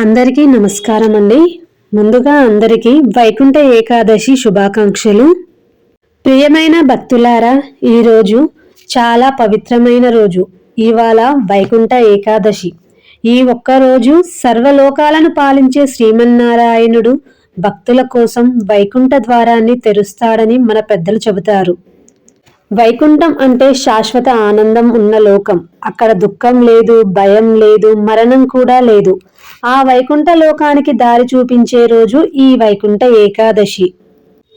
అందరికీ నమస్కారం అండి ముందుగా అందరికీ వైకుంఠ ఏకాదశి శుభాకాంక్షలు. ప్రియమైన భక్తులారా ఈరోజు చాలా పవిత్రమైన రోజు ఇవాళ వైకుంఠ ఏకాదశి. ఈ ఒక్కరోజు సర్వలోకాలను పాలించే శ్రీమన్నారాయణుడు భక్తుల కోసం వైకుంఠ ద్వారాన్ని తెరుస్తాడని మన పెద్దలు చెబుతారు. వైకుంఠం అంటే శాశ్వత ఆనందం ఉన్న లోకం. అక్కడ దుఃఖం లేదు భయం లేదు మరణం కూడా లేదు. ఆ వైకుంఠ లోకానికి దారి చూపించే రోజు ఈ వైకుంఠ ఏకాదశి.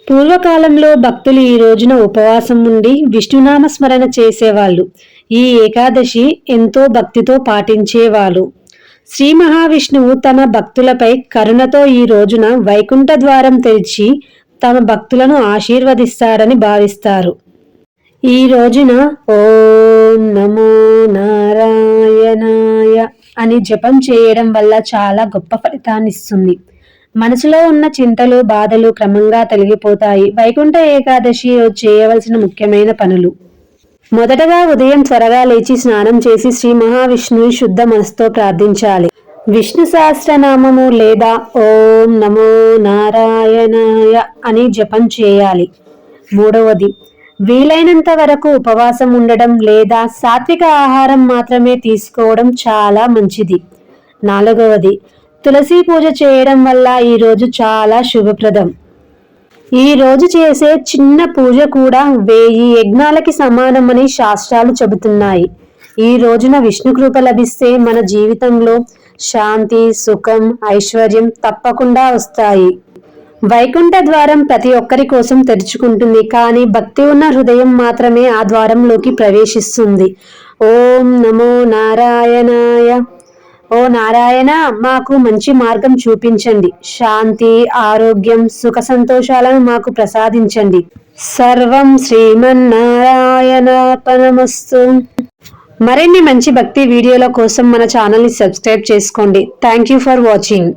పూర్వకాలంలో భక్తులు ఈ రోజున ఉపవాసం ఉండి విష్ణునామ స్మరణ చేసేవాళ్ళు. ఈ ఏకాదశి ఎంతో భక్తితో పాటించేవాళ్ళు. శ్రీ మహావిష్ణువు తమ భక్తులపై కరుణతో ఈ రోజున వైకుంఠ ద్వారం తెరిచి తమ భక్తులను ఆశీర్వదిస్తాడని భావిస్తారు. ఈ రోజున ఓం నమో నారాయణాయ అని జపం చేయడం వల్ల చాలా గొప్ప ఫలితాన్ని ఇస్తుంది మనసులో ఉన్న చింతలు బాధలు క్రమంగా తొలగిపోతాయి. వైకుంఠ ఏకాదశి చేయవలసిన ముఖ్యమైన పనులు. మొదటగా ఉదయం త్వరగా లేచి స్నానం చేసి శ్రీ మహావిష్ణువు శుద్ధ మనసుతో ప్రార్థించాలి. విష్ణు సహస్రనామము లేదా ఓం నమో నారాయణాయ అని జపం చేయాలి. మూడవది వీలైనంత వరకు ఉపవాసం ఉండడం లేదా సాత్విక ఆహారం మాత్రమే తీసుకోవడం చాలా మంచిది. నాలుగవది తులసి పూజ చేయడం వల్ల ఈరోజు చాలా శుభప్రదం. ఈరోజు చేసే చిన్న పూజ కూడా వేయి యజ్ఞాలకి సమానమని శాస్త్రాలు చెబుతున్నాయి. ఈ రోజున విష్ణు కృప లభిస్తే మన జీవితంలో శాంతి సుఖం ఐశ్వర్యం తప్పకుండా వస్తాయి. వైకుంఠ ద్వారం ప్రతి ఒక్కరి కోసం తెరుచుకుంటుంది కానీ భక్తి ఉన్న హృదయం మాత్రమే ఆ ద్వారంలోకి ప్రవేశిస్తుంది. ఓం నమో నారాయణాయ. ఓ నారాయణ మాకు మంచి మార్గం చూపించండి. శాంతి ఆరోగ్యం సుఖ సంతోషాలను మాకు ప్రసాదించండి. సర్వం శ్రీమన్నారాయణార్పణమస్తు. మరిన్ని మంచి భక్తి వీడియోల కోసం మన ఛానల్ని సబ్స్క్రైబ్ చేసుకోండి. Thank you for watching